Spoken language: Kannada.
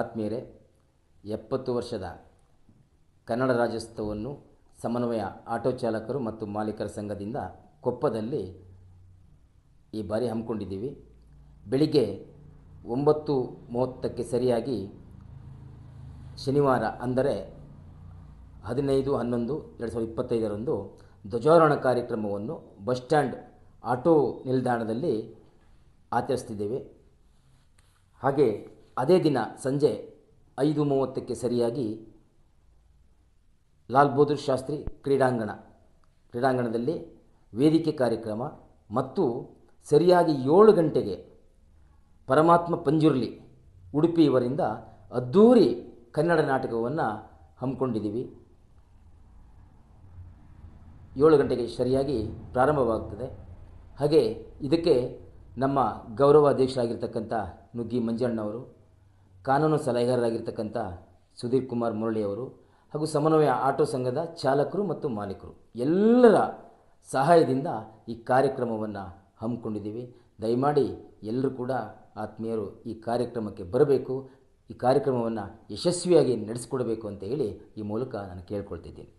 ಆತ್ಮೀಯರೇ, ಎಪ್ಪತ್ತು ವರ್ಷದ ಕನ್ನಡ ರಾಜ್ಯೋತ್ಸವವನ್ನು ಸಮನ್ವಯ ಆಟೋ ಚಾಲಕರು ಮತ್ತು ಮಾಲೀಕರ ಸಂಘದಿಂದ ಕೊಪ್ಪದಲ್ಲಿ ಈ ಬಾರಿ ಹಮ್ಮಿಕೊಂಡಿದ್ದೀವಿ. ಬೆಳಿಗ್ಗೆ ಒಂಬತ್ತು ಮೂವತ್ತಕ್ಕೆ ಸರಿಯಾಗಿ ಶನಿವಾರ ಅಂದರೆ ಹದಿನೈದು ಹನ್ನೊಂದು ಎರಡು ಸಾವಿರದ ಇಪ್ಪತ್ತೈದರಂದು ಧ್ವಜಾರೋಹಣ ಕಾರ್ಯಕ್ರಮವನ್ನು ಬಸ್ ಸ್ಟ್ಯಾಂಡ್ ಆಟೋ ನಿಲ್ದಾಣದಲ್ಲಿ ಆಚರಿಸ್ತಿದ್ದೇವೆ. ಹಾಗೆ ಅದೇ ದಿನ ಸಂಜೆ ಐದು ಮೂವತ್ತಕ್ಕೆ ಸರಿಯಾಗಿ ಲಾಲ್ ಬಹದ್ದೂರ್ ಶಾಸ್ತ್ರಿ ಕ್ರೀಡಾಂಗಣ, ಕ್ರೀಡಾಂಗಣದಲ್ಲಿ ವೇದಿಕೆ ಕಾರ್ಯಕ್ರಮ ಮತ್ತು ಸರಿಯಾಗಿ ಏಳು ಗಂಟೆಗೆ ಪರಮಾತ್ಮ ಪಂಜುರ್ಲಿ ಉಡುಪಿ ಇವರಿಂದ ಅದ್ಧೂರಿ ಕನ್ನಡ ನಾಟಕವನ್ನು ಹಮ್ಮಿಕೊಂಡಿದ್ದೀವಿ. ಏಳು ಗಂಟೆಗೆ ಸರಿಯಾಗಿ ಪ್ರಾರಂಭವಾಗ್ತದೆ. ಹಾಗೆ ಇದಕ್ಕೆ ನಮ್ಮ ಗೌರವ ಅಧ್ಯಕ್ಷರಾಗಿರ್ತಕ್ಕಂಥ ನುಗ್ಗಿ ಮಂಜಣ್ಣವರು ಕಾನೂನು ಸಲಹೆಗಾರರಾಗಿರ್ತಕ್ಕಂಥ ಸುಧೀರ್ ಕುಮಾರ್ ಮುರಳಿಯವರು ಹಾಗೂ ಸಮನ್ವಯ ಆಟೋ ಸಂಘದ ಚಾಲಕರು ಮತ್ತು ಮಾಲೀಕರು. ಎಲ್ಲರ ಸಹಾಯದಿಂದ ಈ ಕಾರ್ಯಕ್ರಮವನ್ನು ಹಮ್ಮಿಕೊಂಡಿದ್ದೀವಿ. ದಯಮಾಡಿ ಎಲ್ಲರೂ ಕೂಡ ಆತ್ಮೀಯರು ಈ ಕಾರ್ಯಕ್ರಮಕ್ಕೆ ಬರಬೇಕು. ಈ ಕಾರ್ಯಕ್ರಮವನ್ನು ಯಶಸ್ವಿಯಾಗಿ ನಡೆಸಿಕೊಡಬೇಕು ಅಂತ ಹೇಳಿ ಈ ಮೂಲಕ ನಾನು ಕೇಳ್ಕೊಳ್ತಿದ್ದೀನಿ.